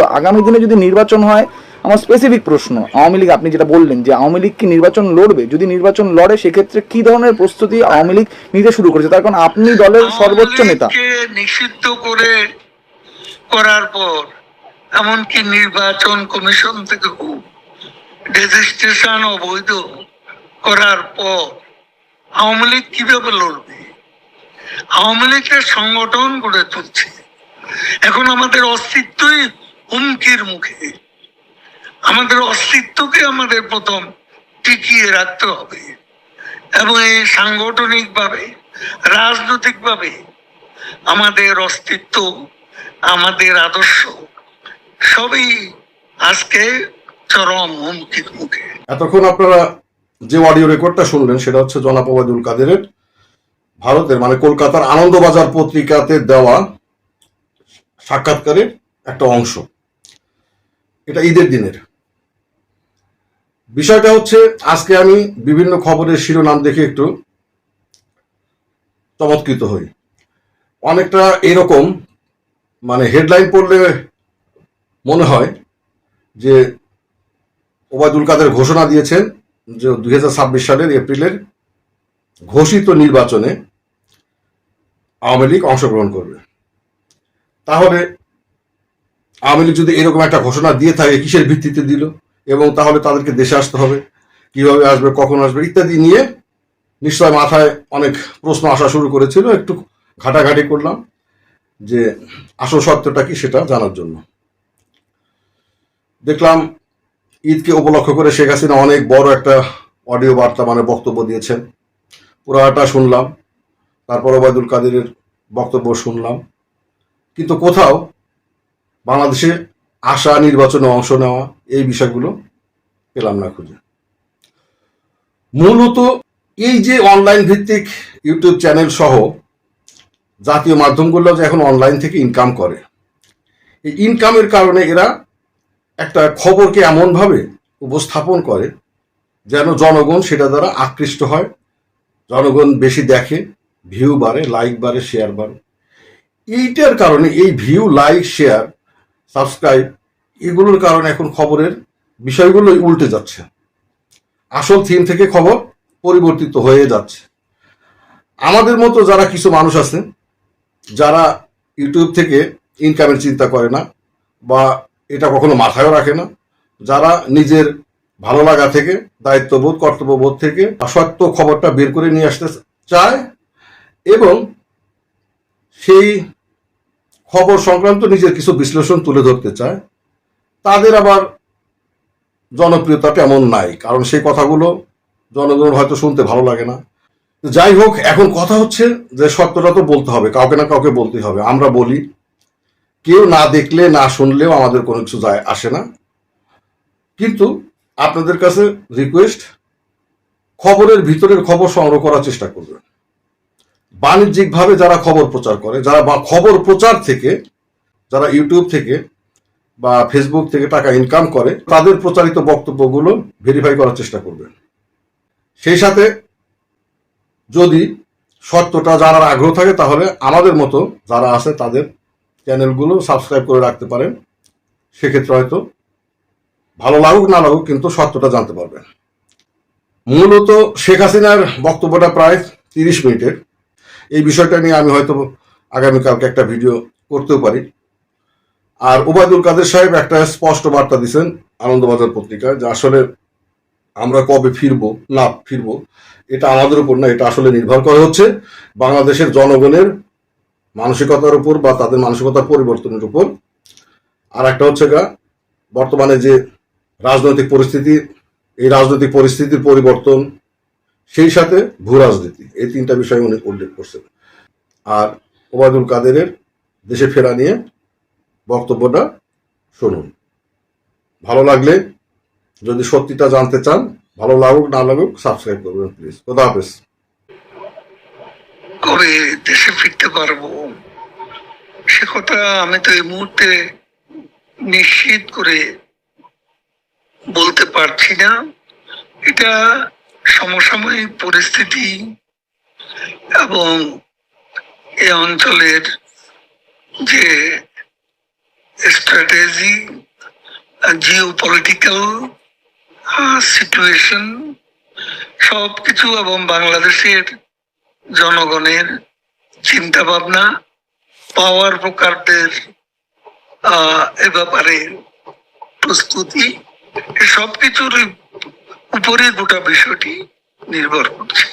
তো আগামী দিনে যদি নির্বাচন হয় আমার স্পেসিফিক প্রশ্ন আওয়ামী লীগ আপনি যেটা বললেন যে আওয়ামী লীগ কি নির্বাচন লড়বে? যদি নির্বাচন লড়ে সেক্ষেত্রে কি ধরনের প্রস্তুতি আওয়ামী লীগ নিতে শুরু করেছে? তার কারণ আপনি দলের সর্বোচ্চ নেতা। নিষিদ্ধ করে করার পর এমনকি নির্বাচন কমিশন থেকে রেজিস্ট্রেশন অবৈধ করার পর আওয়ামী লীগ কীভাবে লড়বে? আওয়ামী লীগের সংগঠন গড়ে তুলছে। এখন আমাদের অস্তিত্বই হুমকির মুখে। আমাদের অস্তিত্বকে আমাদের প্রথম টিকিয়ে রাখতে হবে। এবং এই সাংগঠনিক ভাবে রাজনৈতিক ভাবে আমাদের অস্তিত্ব, আমাদের আদর্শ, সবই আজকে চরম হুমকির মুখে। এতক্ষণ আপনারা যে অডিও রেকর্ডটা শুনলেন, সেটা হচ্ছে জনাব ওবায়দুল কাদেরের ভারতের মানে কলকাতার আনন্দবাজার পত্রিকাতে দেওয়া সাক্ষাৎকারের একটা অংশ। এটা ঈদের দিনের। বিষয়টা হচ্ছে, আজকে আমি বিভিন্ন খবরের শিরোনাম দেখে একটু চমৎকৃত হই। অনেকটা এরকম মানে হেডলাইন পড়লে মনে হয় যে ওবায়দুল কাদের ঘোষণা দিয়েছেন যে দুই ছাব্বিশ সালের এপ্রিলের ঘোষিত নির্বাচনে আওয়ামী লীগ অংশগ্রহণ করবে। তাহলে আওয়ামী লীগ যদি এরকম একটা ঘোষণা দিয়ে থাকে, কিসের ভিত্তিতে দিল? এবং তাহলে তাদেরকে দেশে আসতে হবে। কীভাবে আসবে, কখন আসবে, ইত্যাদি নিয়ে নিশ্চয় মাথায় অনেক প্রশ্ন আসা শুরু করেছিল। একটু ঘাটাঘাটি করলাম যে আসল সত্যটা কি সেটা জানার জন্য। দেখলাম ঈদকে উপলক্ষ করে শেখ হাসিনা অনেক বড় একটা অডিও বার্তা মানে বক্তব্য দিয়েছেন। পুরাটা শুনলাম, তারপর ওবায়দুল কাদেরের বক্তব্য শুনলাম। কিন্তু কোথাও বাংলাদেশে আসা নির্বাচনে অংশ নেওয়া এই বিষয়গুলো পেলাম না খুঁজে। মূলত এই যে অনলাইন ভিত্তিক ইউটিউব চ্যানেল সহ জাতীয় মাধ্যমগুলো যে এখন অনলাইন থেকে ইনকাম করে, এই ইনকামের কারণে এরা একটা খবরকে এমনভাবে উপস্থাপন করে যেন জনগণ সেটা দ্বারা আকৃষ্ট হয়, জনগণ বেশি দেখে ভিউ বাড়ে লাইক বাড়ে শেয়ার বাড়ে। এইটার কারণে এই ভিউ লাইক শেয়ার সাবস্ক্রাইব এগুলোর কারণে এখন খবরের বিষয়গুলোই উল্টে যাচ্ছে। আসল থিম থেকে খবর পরিবর্তিত হয়ে যাচ্ছে। আমাদের মতো যারা কিছু মানুষ আছে, যারা ইউটিউব থেকে ইনকামের চিন্তা করে না বা এটা কখনো মাথায়ও রাখে না, যারা নিজের ভালো লাগা থেকে, দায়িত্ববোধ, কর্তব্যবোধ থেকে সত্য খবরটা বের করে নিয়ে আসতে চায় এবং সেই খবর সংক্রান্ত নিজের কিছু বিশ্লেষণ তুলে ধরতে চায়, তাদের আবার জনপ্রিয়তা তেমন নাই, কারণ সেই কথাগুলো জনগণ হয়তো শুনতে ভালো লাগে না। যাই হোক, এখন কথা হচ্ছে যে সত্যটা তো বলতে হবে, কাউকে না কাউকে বলতে হবে। আমরা বলি, কেউ না দেখলে, না শুনলেও আমাদের কোনো কিছু যায়, আসে না। কিন্তু আপনাদের কাছে রিকোয়েস্ট খবরের ভিতরের খবর সংগ্রহ করার চেষ্টা করবেন। বাণিজ্যিকভাবে যারা খবর প্রচার করে, যারা বা খবর প্রচার থেকে, যারা ইউটিউব থেকে বা ফেসবুক থেকে টাকা ইনকাম করে, তাদের প্রচারিত বক্তব্যগুলো ভেরিফাই করার চেষ্টা করবেন। সেই সাথে যদি সত্যটা জানার আগ্রহ থাকে, তাহলে আমাদের মতো যারা আছে, তাদের চ্যানেলগুলো সাবস্ক্রাইব করে রাখতে পারেন। সেক্ষেত্রে হয়তো ভালো লাগুক, না লাগুক, কিন্তু সত্যটা জানতে পারবেন। মূলত শেখ হাসিনার বক্তব্যটা প্রায় তিরিশ মিনিটের। এই বিষয়টা নিয়ে আমি হয়তো আগামীকালকে একটা ভিডিও করতেও পারি। আর ওবায়দুল কাদের সাহেব একটা স্পষ্ট বার্তা দিচ্ছেন আনন্দবাজার পত্রিকায় যে আসলে আমরা কবে ফিরবো, না ফিরবো, এটা আমাদের উপর না, এটা আসলে নির্ভর করে হচ্ছে বাংলাদেশের জনগণের মানসিকতার উপর বা তাদের মানসিকতার পরিবর্তনের উপর। আর একটা হচ্ছে গা, বর্তমানে যে রাজনৈতিক পরিস্থিতি, এই রাজনৈতিক পরিস্থিতির পরিবর্তন সেই সাথে ভূ রাজনীতি। এই তিনটা বিষয় উনি উল্লেখ করছেন। আর ওবায়দুল কাদেরের দেশে ফেরা নিয়ে বক্তব্যটা শুনুন। ভালো লাগলে যদি সত্যিটা জানতে চান, ভালো লাগুক, না লাগুক সাবস্ক্রাইব করবেন প্লিজ খোদা হাফেজ। দেশে ফিরতে পারব। সে কথা আমি তো এই মুহূর্তে নিশ্চিত করে বলতে পারছি না। এটা সমসাময়িক পরিস্থিতি এবং এ অঞ্চলের যে স্ট্র্যাটেজি জিও পলিটিক্যাল সিচুয়েশন সবকিছু এবং বাংলাদেশের জনগণের চিন্তা ভাবনা পাওয়ার প্রকারদের এ ব্যাপারে প্রস্তুতি সবকিছুর উপরে গোটা বিষয়টি নির্ভর করছে।